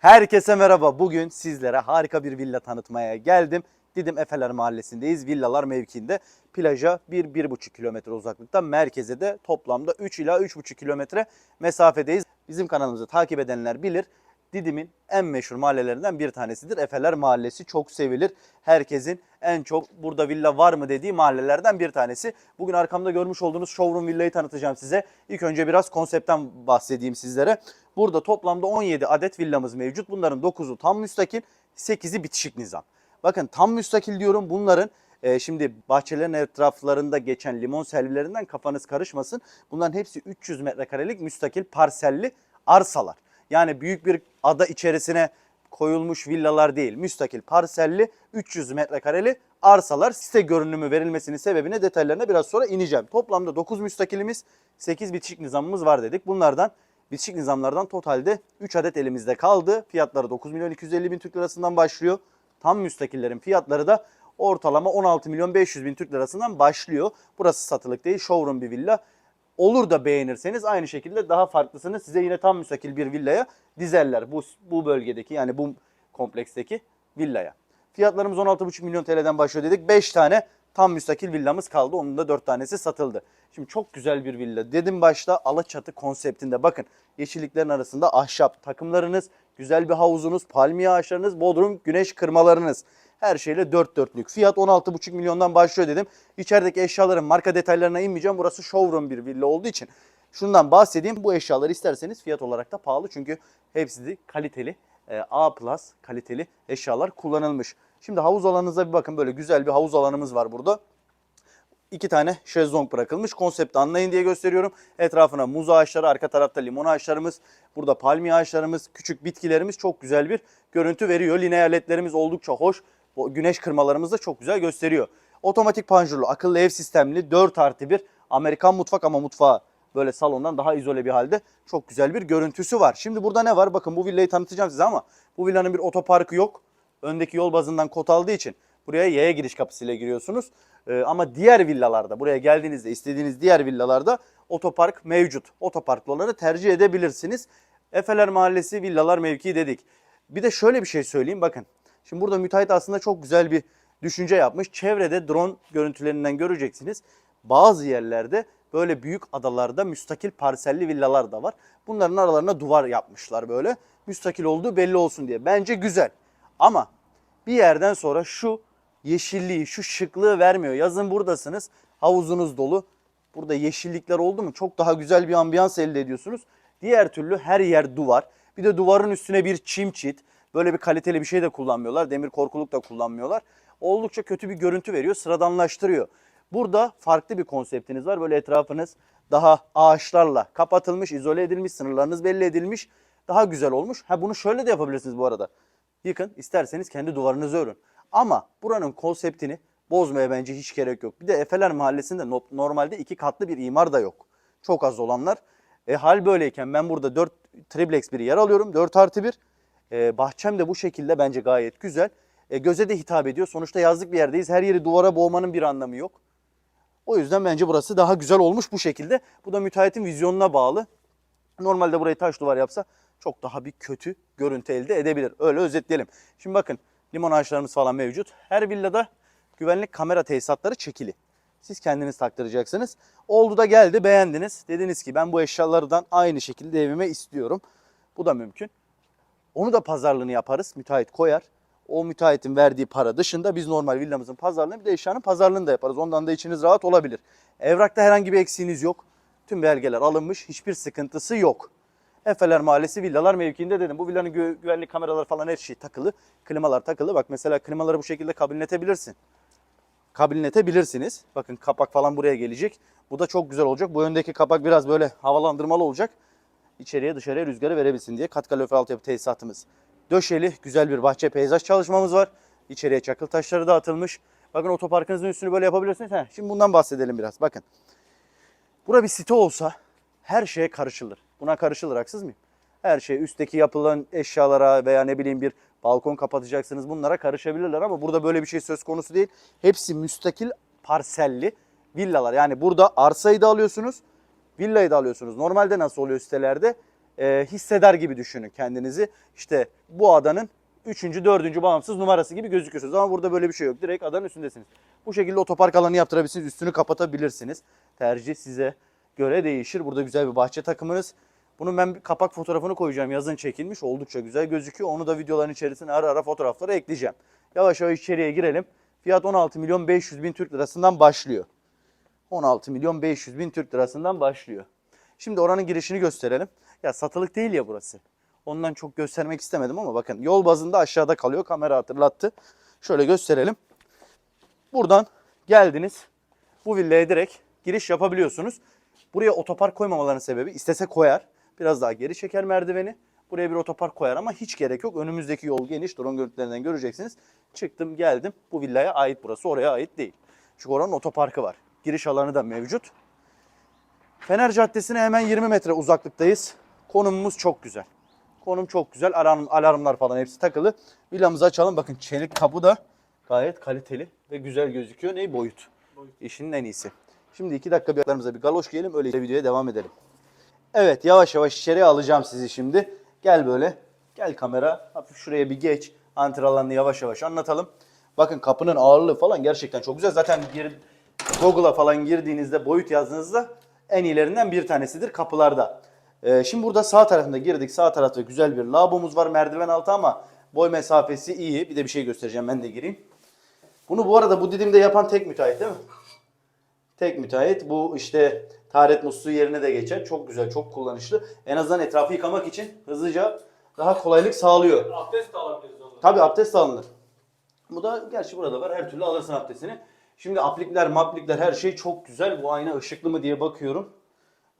Herkese merhaba. Bugün sizlere harika bir villa tanıtmaya geldim. Didim Efeler Mahallesi'ndeyiz. Villalar mevkiinde. Plaja 1-1,5 kilometre uzaklıkta. Merkeze de toplamda 3 ila 3,5 kilometre mesafedeyiz. Bizim kanalımızı takip edenler bilir. Didim'in en meşhur mahallelerinden bir tanesidir. Efeler Mahallesi çok sevilir. Herkesin en çok burada villa var mı dediği mahallelerden bir tanesi. Bugün arkamda görmüş olduğunuz showroom villayı tanıtacağım size. İlk önce biraz konseptten bahsedeyim sizlere. Burada toplamda 17 adet villamız mevcut. Bunların 9'u tam müstakil, 8'i bitişik nizam. Bakın tam müstakil diyorum bunların e, şimdi bahçelerin etraflarında geçen limon selvlerinden kafanız karışmasın. Bunların hepsi 300 metrekarelik müstakil parselli arsalar. Yani büyük bir ada içerisine koyulmuş villalar değil. Müstakil parselli 300 metrekareli arsalar. Site görünümü verilmesinin sebebine detaylarına biraz sonra ineceğim. Toplamda 9 müstakilimiz 8 bitişik nizamımız var dedik. Bunlardan bitişik nizamlardan totalde 3 adet elimizde kaldı. Fiyatları 9 milyon 250 bin Türk lirasından başlıyor. Tam müstakillerin fiyatları da ortalama 16 milyon 500 bin Türk lirasından başlıyor. Burası satılık değil showroom bir villa. Olur da beğenirseniz aynı şekilde daha farklısını size yine tam müstakil bir villaya dizerler. Bu, bu bölgedeki yani bu kompleksteki villaya. Fiyatlarımız 16,5 milyon TL'den başlıyor dedik. 5 tane tam müstakil villamız kaldı. Onun da 4 tanesi satıldı. Şimdi çok güzel bir villa. Dedim başta Alaçatı konseptinde. Bakın yeşilliklerin arasında ahşap takımlarınız, güzel bir havuzunuz, palmiye ağaçlarınız, bodrum, güneş kırmalarınız. Her şeyle dört dörtlük. Fiyat 16,5 milyondan başlıyor dedim. İçerideki eşyaların marka detaylarına inmeyeceğim. Burası showroom bir villa olduğu için. Şundan bahsedeyim. Bu eşyaları isterseniz fiyat olarak da pahalı. Çünkü hepsi de kaliteli, e, A plus kaliteli eşyalar kullanılmış. Şimdi havuz alanınıza bir bakın. Böyle güzel bir havuz alanımız var burada. İki tane şezlong bırakılmış. Konsepti anlayın diye gösteriyorum. Etrafına muz ağaçları, arka tarafta limon ağaçlarımız, burada palmiye ağaçlarımız, küçük bitkilerimiz çok güzel bir görüntü veriyor. Lineer ledlerimiz oldukça hoş. O güneş kırmalarımız da çok güzel gösteriyor. Otomatik panjurlu, akıllı ev sistemli 4 artı 1 Amerikan mutfak ama mutfağı böyle salondan daha izole bir halde çok güzel bir görüntüsü var. Şimdi burada ne var? Bakın bu villayı tanıtacağım size ama bu villanın bir otoparkı yok. Öndeki yol bazından kod aldığı için buraya yaya giriş kapısıyla giriyorsunuz. Ee, ama diğer villalarda buraya geldiğinizde istediğiniz diğer villalarda otopark mevcut. Otoparklı tercih edebilirsiniz. Efeler Mahallesi villalar mevki dedik. Bir de şöyle bir şey söyleyeyim bakın. Şimdi burada müteahhit aslında çok güzel bir düşünce yapmış. Çevrede drone görüntülerinden göreceksiniz. Bazı yerlerde böyle büyük adalarda müstakil parselli villalar da var. Bunların aralarına duvar yapmışlar böyle. Müstakil olduğu belli olsun diye. Bence güzel. Ama bir yerden sonra şu yeşilliği, şu şıklığı vermiyor. Yazın buradasınız, havuzunuz dolu. Burada yeşillikler oldu mu çok daha güzel bir ambiyans elde ediyorsunuz. Diğer türlü her yer duvar. Bir de duvarın üstüne bir çim çit. Böyle bir kaliteli bir şey de kullanmıyorlar. Demir korkuluk da kullanmıyorlar. Oldukça kötü bir görüntü veriyor, sıradanlaştırıyor. Burada farklı bir konseptiniz var. Böyle etrafınız daha ağaçlarla kapatılmış, izole edilmiş, sınırlarınız belli edilmiş. Daha güzel olmuş. Ha bunu şöyle de yapabilirsiniz bu arada. Yıkın, isterseniz kendi duvarınızı örün. Ama buranın konseptini bozmaya bence hiç gerek yok. Bir de Efeler Mahallesi'nde no- normalde iki katlı bir imar da yok. Çok az olanlar. E, hal böyleyken ben burada 4 triplex bir yer alıyorum. 4 artı 1. E, bahçem de bu şekilde bence gayet güzel. E, göze de hitap ediyor. Sonuçta yazlık bir yerdeyiz. Her yeri duvara boğmanın bir anlamı yok. O yüzden bence burası daha güzel olmuş bu şekilde. Bu da müteahhitin vizyonuna bağlı. Normalde burayı taş duvar yapsa çok daha bir kötü görüntü elde edebilir. Öyle özetleyelim. Şimdi bakın limon ağaçlarımız falan mevcut. Her villada güvenlik kamera tesisatları çekili. Siz kendiniz taktıracaksınız. Oldu da geldi beğendiniz. Dediniz ki ben bu eşyalardan aynı şekilde evime istiyorum. Bu da mümkün. Onu da pazarlığını yaparız. Müteahhit koyar. O müteahhitin verdiği para dışında biz normal villamızın pazarlığını bir de eşyanın pazarlığını da yaparız. Ondan da içiniz rahat olabilir. Evrakta herhangi bir eksiğiniz yok. Tüm belgeler alınmış. Hiçbir sıkıntısı yok. Efeler Mahallesi villalar mevkiinde dedim. Bu villanın gü- güvenlik kameraları falan her şey takılı. Klimalar takılı. Bak mesela klimaları bu şekilde kabinletebilirsin. Kabinletebilirsiniz. Bakın kapak falan buraya gelecek. Bu da çok güzel olacak. Bu öndeki kapak biraz böyle havalandırmalı olacak. İçeriye dışarıya rüzgarı verebilsin diye kat kalorifer altyapı tesisatımız. Döşeli güzel bir bahçe peyzaj çalışmamız var. İçeriye çakıl taşları da atılmış. Bakın otoparkınızın üstünü böyle yapabilirsiniz. Heh, şimdi bundan bahsedelim biraz. Bakın. Bura bir site olsa her şeye karışılır. Buna karışılır haksız mıyım? Her şey üstteki yapılan eşyalara veya ne bileyim bir balkon kapatacaksınız bunlara karışabilirler ama burada böyle bir şey söz konusu değil. Hepsi müstakil parselli villalar. Yani burada arsayı da alıyorsunuz, villayı da alıyorsunuz. Normalde nasıl oluyor sitelerde? e, hisseder gibi düşünün kendinizi. İşte bu adanın 3. 4. bağımsız numarası gibi gözüküyorsunuz. Ama burada böyle bir şey yok. Direkt adanın üstündesiniz. Bu şekilde otopark alanı yaptırabilirsiniz. Üstünü kapatabilirsiniz. Tercih size göre değişir. Burada güzel bir bahçe takımınız. Bunun ben bir kapak fotoğrafını koyacağım. Yazın çekilmiş. Oldukça güzel gözüküyor. Onu da videoların içerisine ara ara fotoğrafları ekleyeceğim. Yavaş yavaş içeriye girelim. Fiyat 16 milyon 500 bin Türk lirasından başlıyor. 16 milyon 500 bin Türk lirasından başlıyor. Şimdi oranın girişini gösterelim. Ya satılık değil ya burası. Ondan çok göstermek istemedim ama bakın yol bazında aşağıda kalıyor. Kamera hatırlattı. Şöyle gösterelim. Buradan geldiniz. Bu villaya direkt giriş yapabiliyorsunuz. Buraya otopark koymamalarının sebebi istese koyar. Biraz daha geri çeker merdiveni. Buraya bir otopark koyar ama hiç gerek yok. Önümüzdeki yol geniş. Drone görüntülerinden göreceksiniz. Çıktım geldim. Bu villaya ait burası. Oraya ait değil. Çünkü oranın otoparkı var. Giriş alanı da mevcut. Fener Caddesi'ne hemen 20 metre uzaklıktayız. Konumumuz çok güzel. Konum çok güzel. Alarm, alarmlar falan hepsi takılı. Villamızı açalım. Bakın çelik kapı da gayet kaliteli ve güzel gözüküyor. Ney boyut? İşinin en iyisi. Şimdi iki dakika bir ayaklarımıza bir galoş giyelim. Öyle videoya devam edelim. Evet yavaş yavaş içeriye alacağım sizi şimdi. Gel böyle. Gel kamera. Hafif şuraya bir geç. Antre alanını yavaş yavaş anlatalım. Bakın kapının ağırlığı falan gerçekten çok güzel. Zaten gir, Google'a falan girdiğinizde boyut yazdığınızda en iyilerinden bir tanesidir kapılarda. Ee, şimdi burada sağ tarafında girdik. Sağ tarafta güzel bir lavabomuz var merdiven altı ama boy mesafesi iyi. Bir de bir şey göstereceğim ben de gireyim. Bunu bu arada bu Didim'de yapan tek müteahhit değil mi? Tek müteahhit. Bu işte taharet musluğu yerine de geçer. Çok güzel, çok kullanışlı. En azından etrafı yıkamak için hızlıca daha kolaylık sağlıyor. Abdest de alabiliriz. Tabii abdest alınır. Bu da gerçi burada var. Her türlü alırsın abdestini. Şimdi aplikler, maplikler her şey çok güzel. Bu ayna ışıklı mı diye bakıyorum.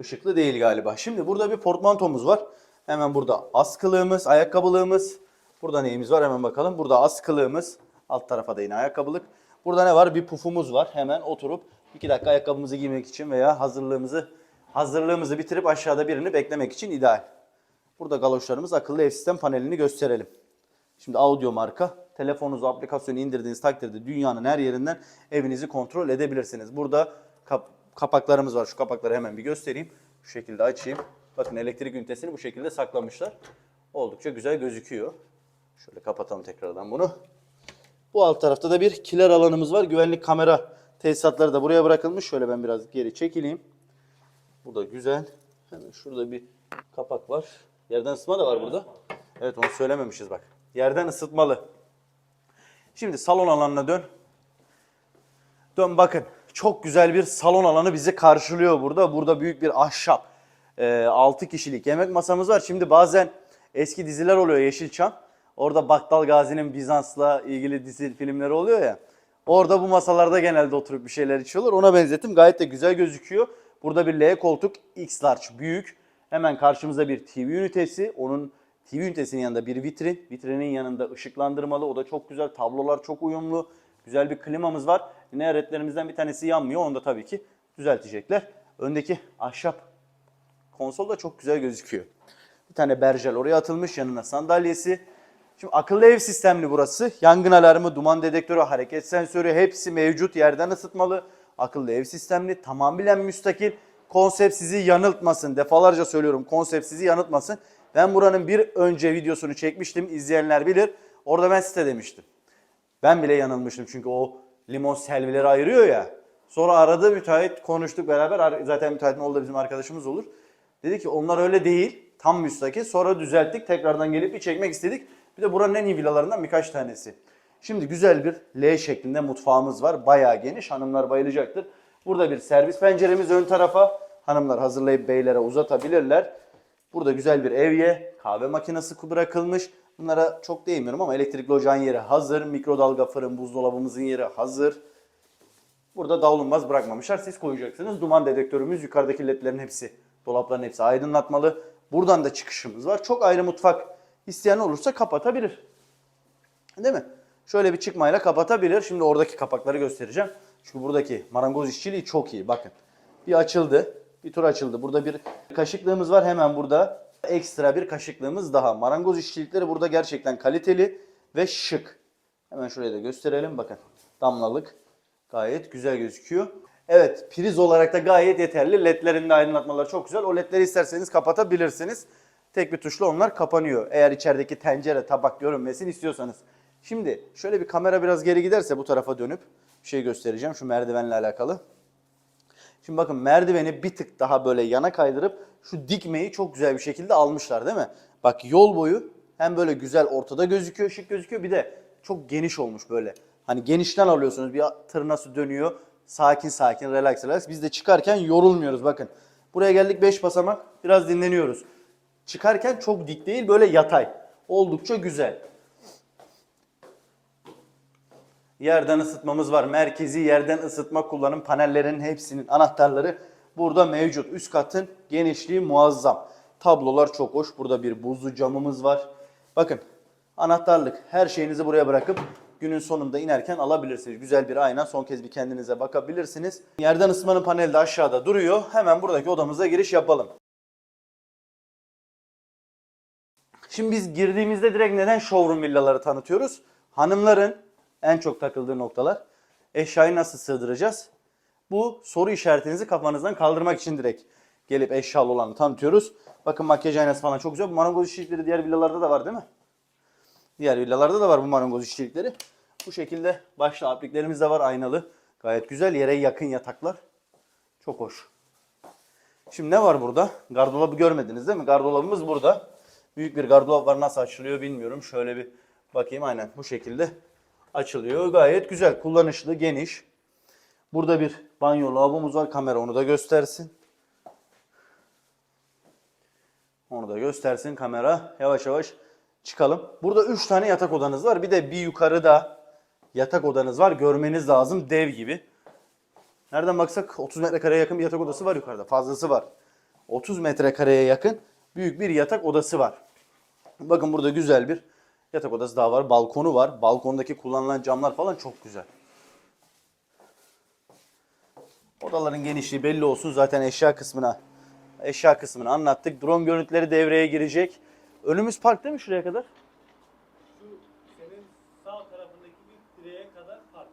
Işıklı değil galiba. Şimdi burada bir portmantomuz var. Hemen burada askılığımız, ayakkabılığımız. Burada neyimiz var hemen bakalım. Burada askılığımız. Alt tarafa da yine ayakkabılık. Burada ne var? Bir pufumuz var. Hemen oturup 2 dakika ayakkabımızı giymek için veya hazırlığımızı hazırlığımızı bitirip aşağıda birini beklemek için ideal. Burada galoşlarımız akıllı ev sistem panelini gösterelim. Şimdi audio marka. Telefonunuzu aplikasyonu indirdiğiniz takdirde dünyanın her yerinden evinizi kontrol edebilirsiniz. Burada kap- kapaklarımız var. Şu kapakları hemen bir göstereyim. Şu şekilde açayım. Bakın elektrik ünitesini bu şekilde saklamışlar. Oldukça güzel gözüküyor. Şöyle kapatalım tekrardan bunu. Bu alt tarafta da bir kiler alanımız var. Güvenlik kamera tesisatları da buraya bırakılmış. Şöyle ben biraz geri çekileyim. Bu da güzel. Hemen şurada bir kapak var. Yerden ısıtma da var burada. Evet onu söylememişiz bak. Yerden ısıtmalı. Şimdi salon alanına dön. Dön bakın. Çok güzel bir salon alanı bizi karşılıyor burada. Burada büyük bir ahşap. 6 kişilik yemek masamız var. Şimdi bazen eski diziler oluyor Yeşilçam. Orada Battal Gazi'nin Bizans'la ilgili dizi filmleri oluyor ya. Orada bu masalarda genelde oturup bir şeyler içiyorlar. Ona benzettim. Gayet de güzel gözüküyor. Burada bir L koltuk X large büyük. Hemen karşımızda bir TV ünitesi. Onun TV ünitesinin yanında bir vitrin. Vitrinin yanında ışıklandırmalı. O da çok güzel. Tablolar çok uyumlu. Güzel bir klimamız var. Yine redlerimizden bir tanesi yanmıyor. Onu da tabii ki düzeltecekler. Öndeki ahşap konsol da çok güzel gözüküyor. Bir tane berjel oraya atılmış. Yanına sandalyesi. Şimdi akıllı ev sistemli burası. Yangın alarmı, duman dedektörü, hareket sensörü hepsi mevcut. Yerden ısıtmalı. Akıllı ev sistemli. Tamamen müstakil. Konsept sizi yanıltmasın. Defalarca söylüyorum konsept sizi yanıltmasın. Ben buranın bir önce videosunu çekmiştim. İzleyenler bilir. Orada ben site demiştim. Ben bile yanılmıştım çünkü o limon selvileri ayırıyor ya. Sonra aradı müteahhit konuştuk beraber. Zaten müteahhitin oğlu da bizim arkadaşımız olur. Dedi ki onlar öyle değil. Tam müstakil. Sonra düzelttik. Tekrardan gelip bir çekmek istedik. Bir de buranın en iyi villalarından birkaç tanesi. Şimdi güzel bir L şeklinde mutfağımız var. Bayağı geniş. Hanımlar bayılacaktır. Burada bir servis penceremiz ön tarafa. Hanımlar hazırlayıp beylere uzatabilirler. Burada güzel bir evye, kahve makinesi bırakılmış. Bunlara çok değinmiyorum ama elektrikli ocağın yeri hazır. Mikrodalga fırın, buzdolabımızın yeri hazır. Burada davlumbaz bırakmamışlar. Siz koyacaksınız. Duman dedektörümüz yukarıdaki ledlerin hepsi, dolapların hepsi aydınlatmalı. Buradan da çıkışımız var. Çok ayrı mutfak isteyen olursa kapatabilir. Değil mi? Şöyle bir çıkmayla kapatabilir. Şimdi oradaki kapakları göstereceğim. Çünkü buradaki marangoz işçiliği çok iyi. Bakın. Bir açıldı. Bir tur açıldı. Burada bir kaşıklığımız var. Hemen burada ekstra bir kaşıklığımız daha. Marangoz işçilikleri burada gerçekten kaliteli ve şık. Hemen şuraya da gösterelim. Bakın. Damlalık. Gayet güzel gözüküyor. Evet priz olarak da gayet yeterli. Ledlerin de aydınlatmaları çok güzel. O ledleri isterseniz kapatabilirsiniz. tek bir tuşla onlar kapanıyor. Eğer içerideki tencere, tabak görünmesini istiyorsanız. Şimdi şöyle bir kamera biraz geri giderse bu tarafa dönüp bir şey göstereceğim şu merdivenle alakalı. Şimdi bakın merdiveni bir tık daha böyle yana kaydırıp şu dikmeyi çok güzel bir şekilde almışlar değil mi? Bak yol boyu hem böyle güzel ortada gözüküyor, şık gözüküyor bir de çok geniş olmuş böyle. Hani genişten alıyorsunuz bir tır nasıl dönüyor sakin sakin relax relax. Biz de çıkarken yorulmuyoruz bakın. Buraya geldik 5 basamak biraz dinleniyoruz. Çıkarken çok dik değil böyle yatay. Oldukça güzel. Yerden ısıtmamız var. Merkezi yerden ısıtma kullanım panellerinin hepsinin anahtarları burada mevcut. Üst katın genişliği muazzam. Tablolar çok hoş. Burada bir buzlu camımız var. Bakın anahtarlık her şeyinizi buraya bırakıp günün sonunda inerken alabilirsiniz. Güzel bir ayna. Son kez bir kendinize bakabilirsiniz. Yerden ısıtmanın paneli de aşağıda duruyor. Hemen buradaki odamıza giriş yapalım. Şimdi biz girdiğimizde direkt neden showroom villaları tanıtıyoruz? Hanımların en çok takıldığı noktalar. Eşyayı nasıl sığdıracağız? Bu soru işaretinizi kafanızdan kaldırmak için direkt gelip eşyalı olanı tanıtıyoruz. Bakın makyaj aynası falan çok güzel. Bu marangoz işçilikleri diğer villalarda da var değil mi? Diğer villalarda da var bu marangoz işçilikleri. Bu şekilde başlı apliklerimiz de var aynalı. Gayet güzel. Yere yakın yataklar. Çok hoş. Şimdi ne var burada? Gardolabı görmediniz değil mi? Gardolabımız burada. Büyük bir gardırop var. Nasıl açılıyor bilmiyorum. Şöyle bir bakayım. Aynen bu şekilde açılıyor. Gayet güzel. Kullanışlı, geniş. Burada bir banyo lavabomuz var. Kamera onu da göstersin. Onu da göstersin kamera. Yavaş yavaş çıkalım. Burada 3 tane yatak odanız var. Bir de bir yukarıda yatak odanız var. Görmeniz lazım. Dev gibi. Nereden baksak 30 metrekareye yakın bir yatak odası var yukarıda. Fazlası var. 30 metrekareye yakın büyük bir yatak odası var. Bakın burada güzel bir yatak odası daha var. Balkonu var. Balkondaki kullanılan camlar falan çok güzel. Odaların genişliği belli olsun. Zaten eşya kısmına eşya kısmını anlattık. Drone görüntüleri devreye girecek. Önümüz park değil mi şuraya kadar? Şu senin sağ tarafındaki direğe kadar park.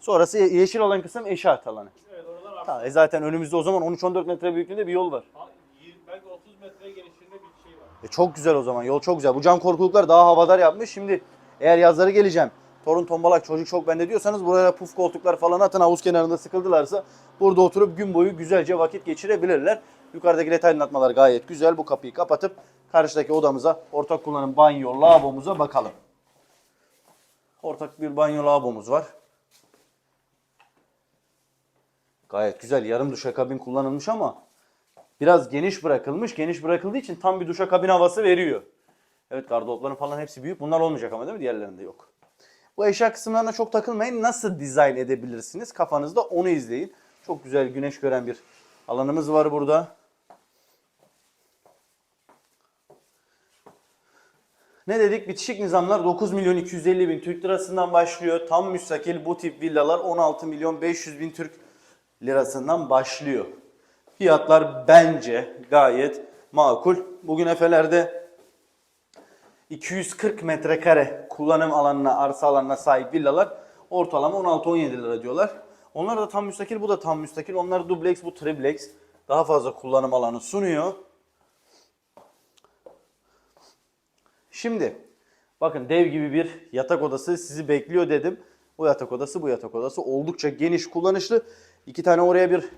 Sonrası ye- yeşil olan kısım eşya alanı. Evet oralar. Tamam, e zaten önümüzde o zaman 13-14 metre büyüklüğünde bir yol var. Ha, yir- Belki 30 metre genişliğinde bir şey var. E çok güzel o zaman. Yol çok güzel. Bu cam korkuluklar daha havadar yapmış. Şimdi eğer yazları geleceğim. Torun tombalak çocuk çok bende diyorsanız buraya puf koltuklar falan atın havuz kenarında sıkıldılarsa burada oturup gün boyu güzelce vakit geçirebilirler. Yukarıdaki led aydınlatmalar gayet güzel. Bu kapıyı kapatıp karşıdaki odamıza ortak kullanım banyo lavabomuza bakalım. Ortak bir banyo lavabomuz var. Gayet güzel. Yarım duşakabin kullanılmış ama biraz geniş bırakılmış. Geniş bırakıldığı için tam bir duşakabin havası veriyor. Evet gardıropların falan hepsi büyük. Bunlar olmayacak ama değil mi? Diğerlerinde yok. Bu eşya kısımlarına çok takılmayın. Nasıl dizayn edebilirsiniz? Kafanızda onu izleyin. Çok güzel güneş gören bir alanımız var burada. Ne dedik? Bitişik nizamlar 9 milyon 250 bin Türk lirasından başlıyor. Tam müstakil bu tip villalar 16 milyon 500 bin Türk lirasından başlıyor. Fiyatlar bence gayet makul. Bugün Efe'lerde 240 metrekare kullanım alanına, arsa alanına sahip villalar ortalama 16-17 lira diyorlar. Onlar da tam müstakil, bu da tam müstakil. Onlar dubleks, bu triplex. Daha fazla kullanım alanı sunuyor. Şimdi bakın dev gibi bir yatak odası sizi bekliyor dedim. Bu yatak odası bu yatak odası oldukça geniş kullanışlı. İki tane oraya bir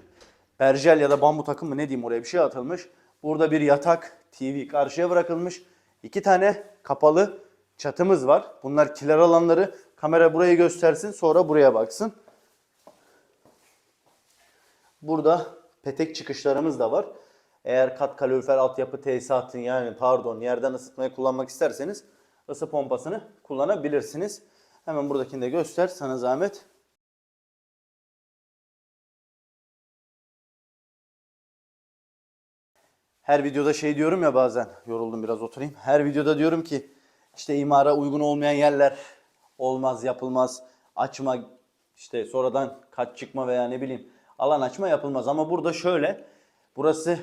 berjel ya da bambu takım mı ne diyeyim oraya bir şey atılmış. Burada bir yatak TV karşıya bırakılmış. İki tane kapalı çatımız var. Bunlar kiler alanları. Kamera burayı göstersin sonra buraya baksın. Burada petek çıkışlarımız da var. Eğer kat kalorifer altyapı tesisatın yani pardon yerden ısıtmayı kullanmak isterseniz ısı pompasını kullanabilirsiniz. Hemen buradakini de göster sana zahmet. Her videoda şey diyorum ya bazen yoruldum biraz oturayım. Her videoda diyorum ki işte imara uygun olmayan yerler olmaz yapılmaz. Açma işte sonradan kat çıkma veya ne bileyim alan açma yapılmaz. Ama burada şöyle burası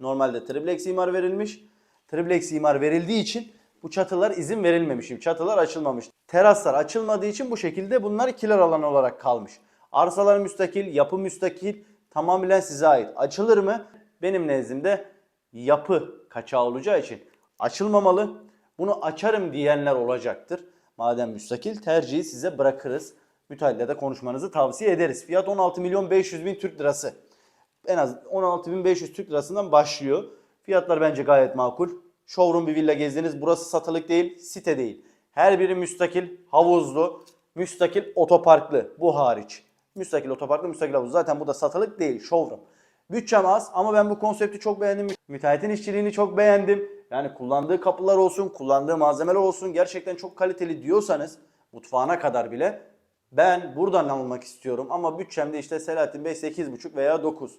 normalde triplex imar verilmiş. Triplex imar verildiği için bu çatılar izin verilmemiş. Çatılar açılmamış. Teraslar açılmadığı için bu şekilde bunlar kiler alanı olarak kalmış. Arsalar müstakil, yapı müstakil, tamamen size ait. Açılır mı? Benim nezdimde yapı kaçağı olacağı için açılmamalı. Bunu açarım diyenler olacaktır. Madem müstakil tercihi size bırakırız. Müteahhitle de konuşmanızı tavsiye ederiz. Fiyat 16 milyon 500 bin Türk lirası. En az 16.500 Türk lirasından başlıyor. Fiyatlar bence gayet makul. Showroom bir villa gezdiniz. Burası satılık değil, site değil. Her biri müstakil, havuzlu, müstakil otoparklı. Bu hariç. Müstakil otoparklı, müstakil havuzlu. Zaten bu da satılık değil, showroom. Bütçem az ama ben bu konsepti çok beğendim. Müteahhitin işçiliğini çok beğendim. Yani kullandığı kapılar olsun, kullandığı malzemeler olsun gerçekten çok kaliteli diyorsanız mutfağına kadar bile ben buradan almak istiyorum ama bütçemde işte Selahattin Bey 8,5 veya 9.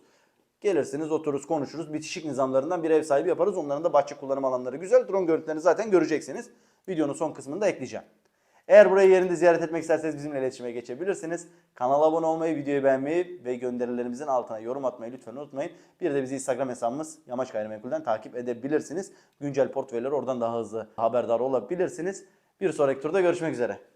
Gelirsiniz otururuz konuşuruz bitişik nizamlarından bir ev sahibi yaparız. Onların da bahçe kullanım alanları güzel. Drone görüntülerini zaten göreceksiniz. Videonun son kısmında ekleyeceğim. Eğer burayı yerinde ziyaret etmek isterseniz bizimle iletişime geçebilirsiniz. Kanala abone olmayı, videoyu beğenmeyi ve gönderilerimizin altına yorum atmayı lütfen unutmayın. Bir de bizi Instagram hesabımız Yamaç Gayrimenkul'den takip edebilirsiniz. Güncel portföyleri oradan daha hızlı haberdar olabilirsiniz. Bir sonraki turda görüşmek üzere.